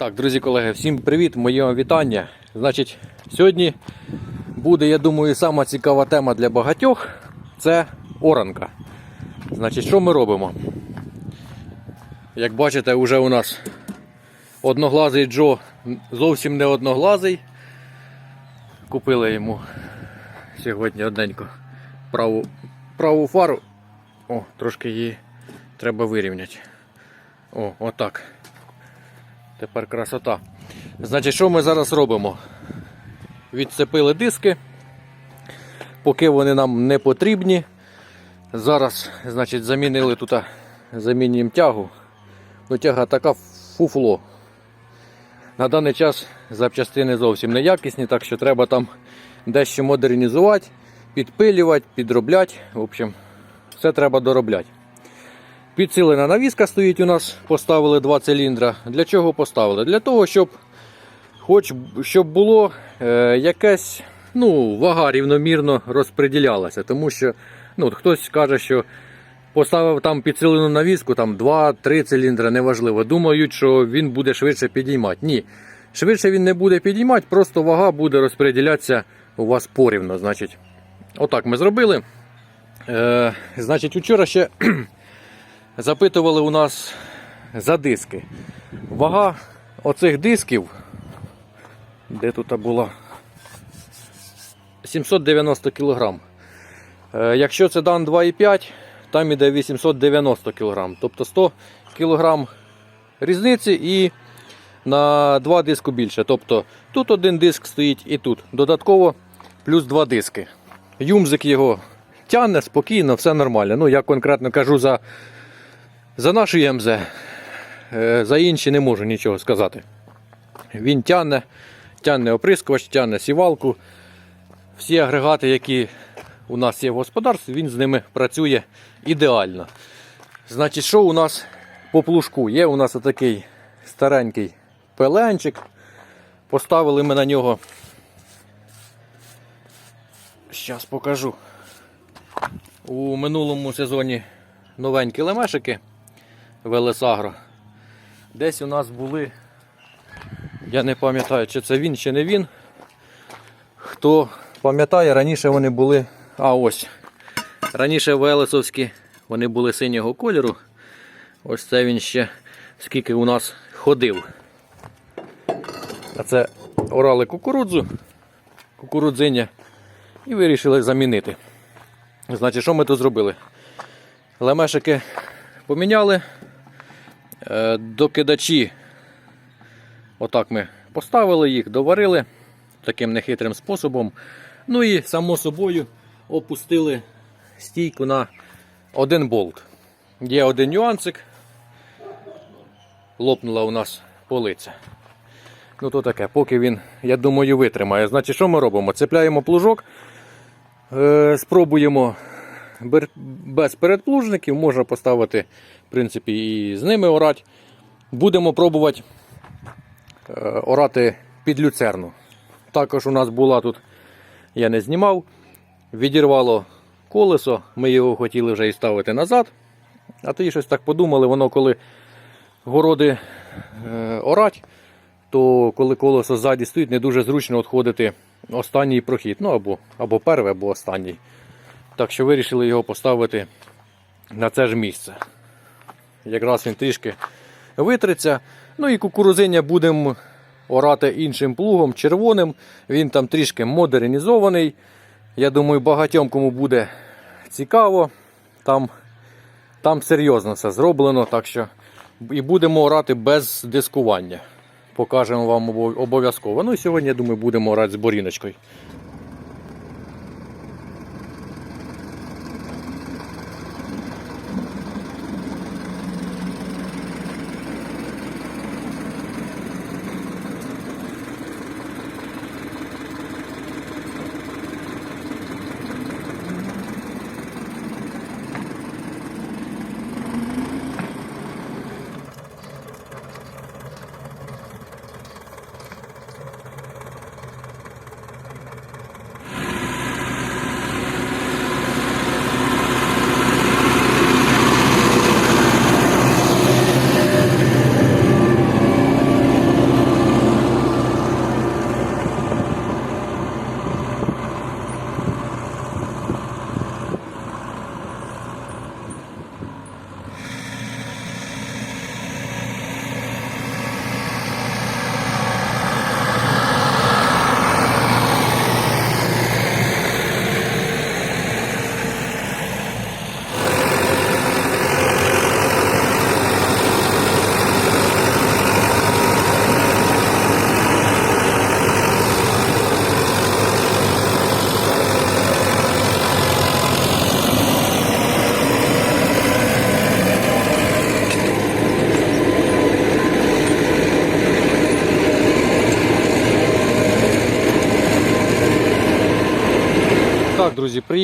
Так, друзі колеги, всім привіт, моє вітання. Значить, сьогодні буде, я думаю, сама цікава тема для багатьох це оранка. Значить, що ми робимо? Як бачите, вже у нас одноглазий Джо зовсім не одноглазий. Купили йому сьогодні одненько праву, праву фару. О, трошки її треба вирівняти. О, отак. Тепер красота. Значить, що ми зараз робимо? Відцепили диски, поки вони нам не потрібні. Зараз, значить, замінили тут, замінюємо тягу. Ну, тяга така фуфло. На даний час запчастини зовсім неякісні, так що треба там дещо модернізувати, підпилювати, підробляти. В общем, все треба доробляти. Підсилена навіска стоїть у нас, поставили два циліндра. Для чого поставили? Для того, щоб хоч щоб було е, якась ну, вага рівномірно розподілялася. Тому що ну, хтось каже, що поставив там підсилену навіску, там 2-3 циліндри, неважливо. Думають, що він буде швидше підіймати. Ні. Швидше він не буде підіймати, просто вага буде розподілятися у вас порівно. Значить, отак ми зробили. Е, значить, вчора ще запитували у нас за диски. Вага оцих дисків, де тут була 790 кг. Е, Якщо це дан 2,5, там іде 890 кг. Тобто 100 кг різниці і на два диску більше. Тобто тут один диск стоїть і тут. Додатково плюс два диски. Юмзик його тягне спокійно, все нормально. Ну, я конкретно кажу за за нашу ЄМЗ, е, за інші не можу нічого сказати. Він тягне, тягне оприскувач, тягне сівалку. Всі агрегати, які у нас є в господарстві, він з ними працює ідеально. Значить, що у нас по плужку? Є у нас отакий старенький пеленчик. Поставили ми на нього. Зараз покажу. У минулому сезоні новенькі лемешики Велесагро. Десь у нас були, я не пам'ятаю, чи це він, чи не він. Хто пам'ятає, раніше вони були. А ось. Раніше Велесовські вони були синього кольору. Ось це він ще скільки у нас ходив. А це орали кукурудзу, кукурудзиня і вирішили замінити. Значить, що ми тут зробили? Лемешики поміняли, докидачі, отак ми поставили їх, доварили таким нехитрим способом. Ну і само собою опустили стійку на один болт. Є один нюансик. Лопнула у нас полиця. Ну то таке, поки він, я думаю, витримає. Значить, що ми робимо? Цепляємо плужок, е, спробуємо без передплужників, можна поставити, в принципі, і з ними орати. Будемо пробувати е, орати під люцерну. Також у нас була тут, я не знімав, відірвало колесо, ми його хотіли вже і ставити назад. А тоді щось так подумали, воно коли городи е, орать, то коли колесо ззаді стоїть, не дуже зручно відходити останній прохід. Ну або, або перший, або останній. Так що вирішили його поставити на це ж місце. Якраз він трішки витриться. Ну і кукурузиння будемо орати іншим плугом, червоним. Він там трішки модернізований. Я думаю, багатьом кому буде цікаво. Там, там серйозно все зроблено. Так що і будемо орати без дискування. Покажемо вам обов'язково. Ну і сьогодні, я думаю, будемо орати з боріночкою.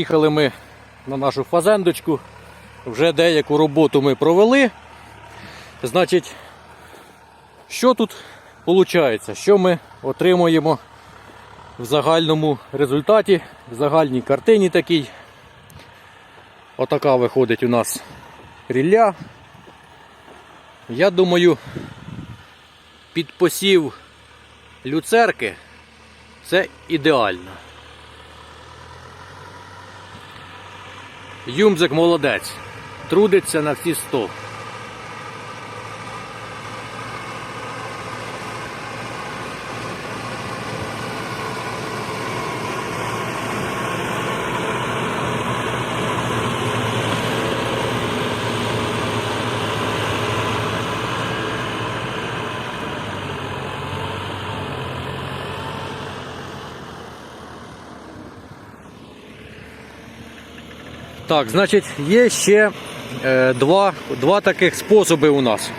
Приїхали ми на нашу фазендочку. Вже деяку роботу ми провели. Значить, що тут виходить? Що ми отримуємо в загальному результаті, в загальній картині такій. Отака виходить у нас рілля. Я думаю, під посів люцерки це ідеально. Юмзик молодець. Трудиться на всі 100. Так, значить, є ще е, два, два таких способи у нас.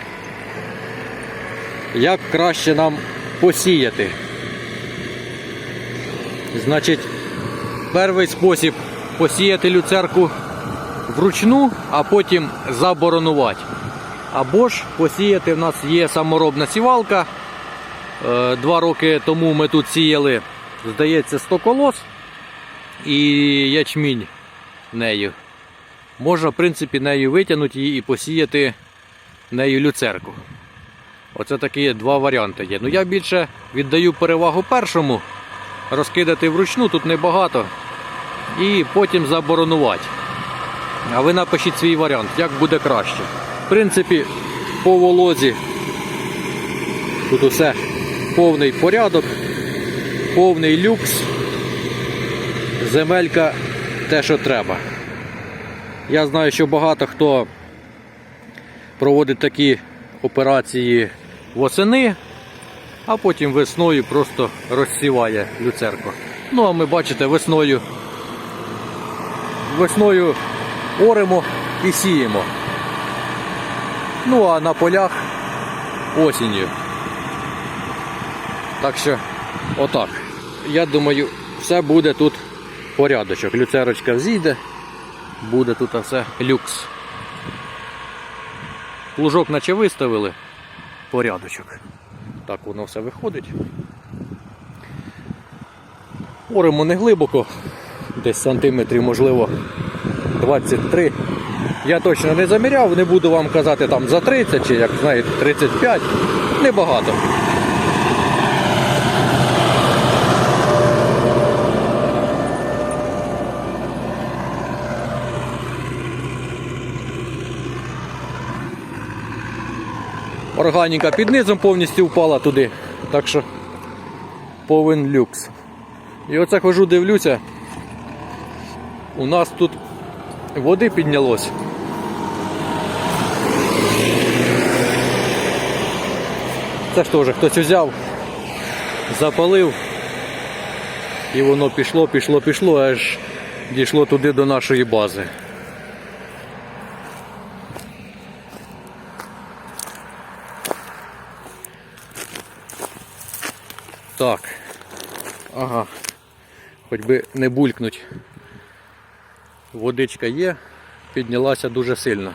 Як краще нам посіяти. Значить, перший спосіб посіяти люцерку вручну, а потім заборонувати. Або ж посіяти в нас є саморобна сівалка. Е, Два роки тому ми тут сіяли, здається, 100 колос і ячмінь нею. Можна, в принципі, нею витягнути її і посіяти нею люцерку. Оце такі два варіанти є. Ну я більше віддаю перевагу першому, розкидати вручну, тут небагато. І потім заборонувати. А ви напишіть свій варіант, як буде краще. В принципі, по волозі тут усе повний порядок, повний люкс. Земелька те, що треба. Я знаю, що багато хто проводить такі операції восени, а потім весною просто розсіває люцерку. Ну, а ми бачите, весною весною оремо і сіємо. Ну, а на полях осінню. Так що, отак. Я думаю, все буде тут порядочок. Люцерочка взійде, буде тут все люкс. Плужок наче виставили, порядочок. Так воно все виходить. Оремо не глибоко, десь сантиметрів, можливо, 23. Я точно не заміряв, не буду вам казати там за 30 чи як знаєте 35. Небагато. Органіка під низом повністю впала туди. Так що повен люкс. І оце хожу, дивлюся. У нас тут води піднялось. Це ж теж хтось взяв, запалив. І воно пішло, пішло, пішло, аж дійшло туди до нашої бази. Так. Ага. Хоч би не булькнуть. Водичка є, піднялася дуже сильно.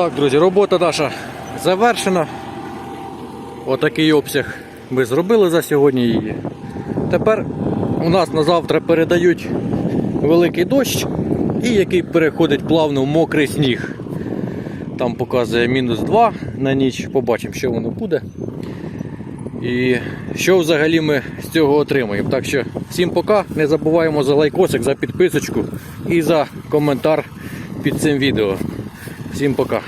Так, друзі, робота наша завершена. Отакий обсяг ми зробили за сьогодні її. Тепер у нас на завтра передають великий дощ, і який переходить плавно в мокрий сніг. Там показує мінус 2 на ніч. Побачимо, що воно буде. І що взагалі ми з цього отримаємо. Так що всім пока. Не забуваємо за лайкосик, за підписочку і за коментар під цим відео. Всім пока.